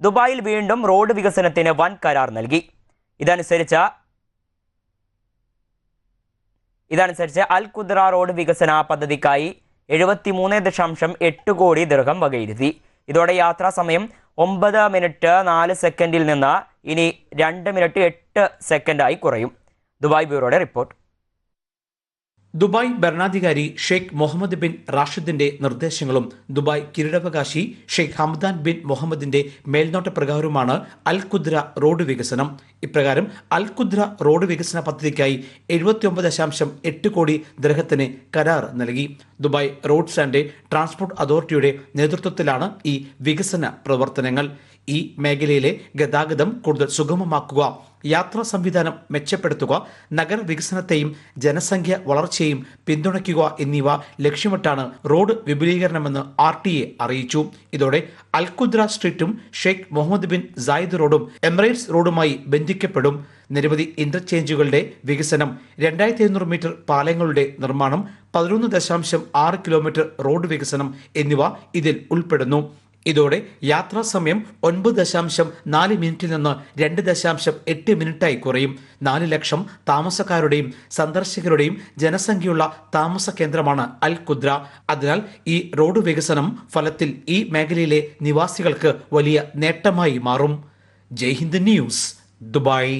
ദുബായിൽ വീണ്ടും റോഡ് വികസനത്തിന് വൻ കരാർ നൽകി. ഇതനുസരിച്ച് ഇതനുസരിച്ച് അൽ കുദ്ര റോഡ് വികസന പദ്ധതിക്കായി എഴുപത്തിമൂന്ന് ദശാംശം എട്ട് കോടി ദീർഘം വകയിരുത്തി. ഇതോടെ യാത്രാ സമയം ഒമ്പത് മിനിറ്റ് നാല് സെക്കൻഡിൽ നിന്ന് ഇനി രണ്ട് മിനിറ്റ് എട്ട് സെക്കൻഡായി കുറയും. Dubai ബ്യൂറോയുടെ report. ദുബായ് ഭരണാധികാരി ഷെയ്ഖ് മുഹമ്മദ് ബിൻ റാഷിദിന്റെ നിർദ്ദേശങ്ങളും ദുബായ് കിരീടാവകാശി ഷെയ്ഖ് ഹംദാൻ ബിൻ മുഹമ്മദിന്റെ മേൽനോട്ട പ്രകാരവുമാണ് അൽ കുദ്ര റോഡ് വികസനം. ഇപ്രകാരം അൽ കുദ്ര റോഡ് വികസന പദ്ധതിക്കായി എഴുപത്തിയൊമ്പത് ദശാംശം എട്ട് കോടി ദൃഹത്തിന് കരാർ നൽകി. ദുബായ് റോഡ്സ് ആൻഡ് ട്രാൻസ്പോർട്ട് അതോറിറ്റിയുടെ നേതൃത്വത്തിലാണ് ഈ വികസന പ്രവർത്തനങ്ങൾ. ഈ മേഖലയിലെ ഗതാഗതം കൂടുതൽ സുഗമമാക്കുക യാത്രാ സംവിധാനം മെച്ചപ്പെടുത്തുക നഗര വികസനത്തെയും ജനസംഖ്യ വളർച്ചയെയും പിന്തുണയ്ക്കുക എന്നിവ ലക്ഷ്യമിട്ടാണ് റോഡ് വിപുലീകരണമെന്ന് ആർ ടി എ അറിയിച്ചു. ഇതോടെ അൽകുദ്ര സ്ട്രീറ്റും ഷെയ്ഖ് മുഹമ്മദ് ബിൻ സായിദ് റോഡും എമിറേറ്റ്സ് റോഡുമായി ബന്ധിക്കപ്പെടും. നിരവധി ഇന്റർചേഞ്ചുകളുടെ വികസനം രണ്ടായിരത്തി എഴുന്നൂറ് മീറ്റർ പാലങ്ങളുടെ നിർമ്മാണം പതിനൊന്ന് ദശാംശം ആറ് കിലോമീറ്റർ റോഡ് വികസനം എന്നിവ ഇതിൽ ഉൾപ്പെടുന്നു. ഇതോടെ യാത്രാ സമയം ഒൻപത് ദശാംശം നാല് മിനിറ്റിൽ നിന്ന് രണ്ട് ദശാംശം എട്ട് മിനിറ്റായി കുറയും. നാല് ലക്ഷം താമസക്കാരുടെയും സന്ദർശകരുടെയും ജനസംഖ്യയുള്ള താമസ കേന്ദ്രമാണ് അൽ കുദ്ര അതിനാൽ ഈ റോഡ് വികസനം ഫലത്തിൽ ഈ മേഖലയിലെ നിവാസികൾക്ക് വലിയ നേട്ടമായി മാറും. Jaihind news Dubai.